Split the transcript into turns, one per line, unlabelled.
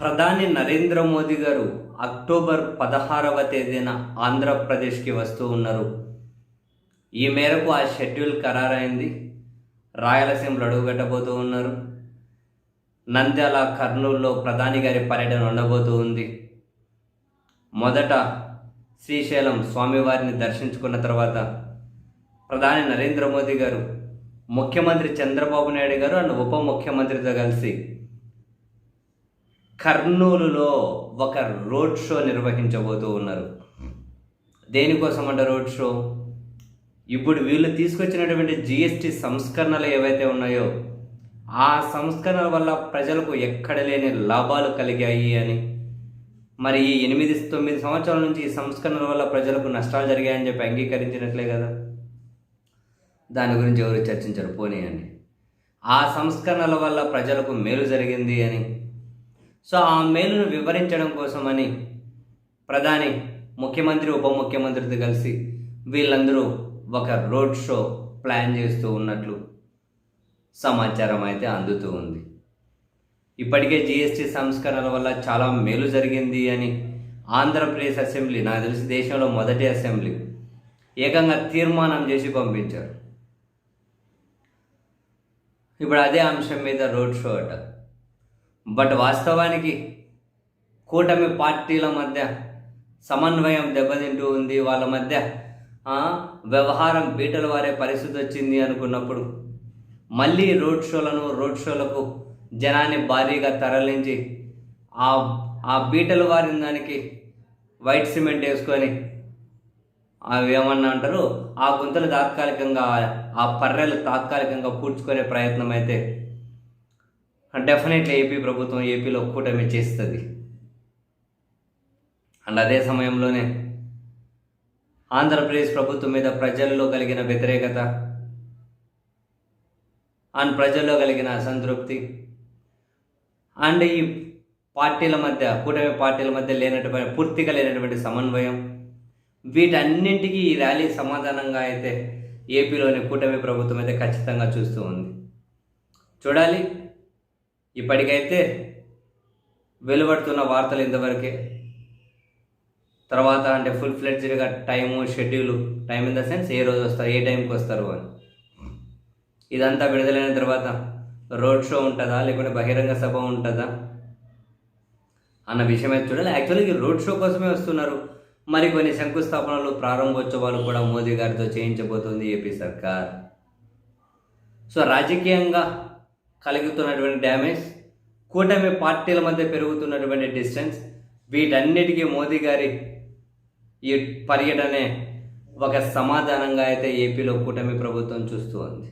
ప్రధాని నరేంద్ర మోదీ గారు అక్టోబర్ పదహారవ తేదీన ఆంధ్రప్రదేశ్కి వస్తూ ఉన్నారు. ఈ మేరకు ఆ షెడ్యూల్ ఖరారైంది. రాయలసీమలో అడుగుపెట్టబోతూ ఉన్నారు. నంద్యాల కర్నూలులో ప్రధాని గారి పర్యటన ఉండబోతూ ఉంది. మొదట శ్రీశైలం స్వామివారిని దర్శించుకున్న తర్వాత ప్రధాని నరేంద్ర మోదీ గారు ముఖ్యమంత్రి చంద్రబాబు నాయుడు గారు అండ్ ఉప ముఖ్యమంత్రితో కలిసి కర్నూలులో ఒక రోడ్ షో నిర్వహించబోతూ ఉన్నారు. దేనికోసం అంట రోడ్ షో? ఇప్పుడు వీళ్ళు తీసుకొచ్చినటువంటి జిఎస్టి సంస్కరణలు ఏవైతే ఉన్నాయో ఆ సంస్కరణల వల్ల ప్రజలకు ఎక్కడ లేని లాభాలు కలిగాయి అని. మరి ఈ ఎనిమిది తొమ్మిది సంవత్సరాల నుంచి ఈ సంస్కరణల వల్ల ప్రజలకు నష్టాలు జరిగాయని చెప్పి అంగీకరించినట్లే కదా? దాని గురించి ఎవరు చర్చించరు? పోనీయండి. ఆ సంస్కరణల వల్ల ప్రజలకు మేలు జరిగింది అని. సో ఆ మేలును వివరించడం కోసమని ప్రధాని ముఖ్యమంత్రి ఉప ముఖ్యమంత్రితో కలిసి వీళ్ళందరూ ఒక రోడ్ షో ప్లాన్ చేస్తూ ఉన్నట్లు సమాచారం అయితే అందుతూ ఉంది. ఇప్పటికే జీఎస్టీ సంస్కరణల వల్ల చాలా మేలు జరిగింది అని ఆంధ్రప్రదేశ్ అసెంబ్లీ నాకు తెలిసి దేశంలో మొదటి అసెంబ్లీ ఏకంగా తీర్మానం చేసి పంపించారు. ఇప్పుడు అదే అంశం మీద రోడ్ షో అట. బట్ వాస్తవానికి కూటమి పార్టీల మధ్య సమన్వయం దెబ్బతింటూ ఉంది. వాళ్ళ మధ్య వ్యవహారం బీటలు వారే పరిస్థితి వచ్చింది అనుకున్నప్పుడు మళ్ళీ రోడ్ షోలను రోడ్ షోలకు జనాన్ని భారీగా తరలించి ఆ ఆ బీటలు వారిన దానికి వైట్ సిమెంట్ వేసుకొని అవి ఏమన్నా అంటారు? ఆ గుంతలు తాత్కాలికంగా ఆ పర్రెలు తాత్కాలికంగా పూడ్చుకునే ప్రయత్నం అయితే డెఫినెట్లీ ఏపీ ప్రభుత్వం ఏపీలో కూటమి చేస్తుంది. అండ్ అదే సమయంలోనే ఆంధ్రప్రదేశ్ ప్రభుత్వం మీద ప్రజల్లో కలిగిన వ్యతిరేకత అండ్ ప్రజల్లో కలిగిన అసంతృప్తి అండ్ ఈ పార్టీల మధ్య కూటమి పార్టీల మధ్య లేనటువంటి పూర్తిగా లేనటువంటి సమన్వయం వీటన్నింటికీ ఈ ర్యాలీ సమాధానంగా అయితే ఏపీలోని కూటమి ప్రభుత్వం అయితే ఖచ్చితంగా చూస్తూ ఉంది. చూడాలి. ఇప్పటికైతే వెలువడుతున్న వార్తలు ఇంతవరకే తర్వాత అంటే full ఫ్లెడ్జ్డ్గా time schedule time in the sense ఏ రోజు వస్తారు ఏ టైంకి వస్తారు అని. ఇదంతా విడుదలైన తర్వాత రోడ్ షో ఉంటుందా లేకుంటే బహిరంగ సభ ఉంటుందా అన్న విషయం అయితే చూడాలి. యాక్చువల్గా ఈ రోడ్ షో కోసమే వస్తున్నారు. మరి కొన్ని శంకుస్థాపనలు ప్రారంభోత్సవాలు కూడా మోదీ గారితో చేయించబోతుంది ఏపీ సర్కార్. సో రాజకీయంగా కలుగుతున్నటువంటి డ్యామేజ్ కూటమి పార్టీల మధ్య పెరుగుతున్నటువంటి డిస్టెన్స్ వీటన్నిటికీ మోదీ గారి ఈ పర్యటనే ఒక సమాధానంగా అయితే ఏపీలో కూటమి ప్రభుత్వం చూస్తూ ఉంది.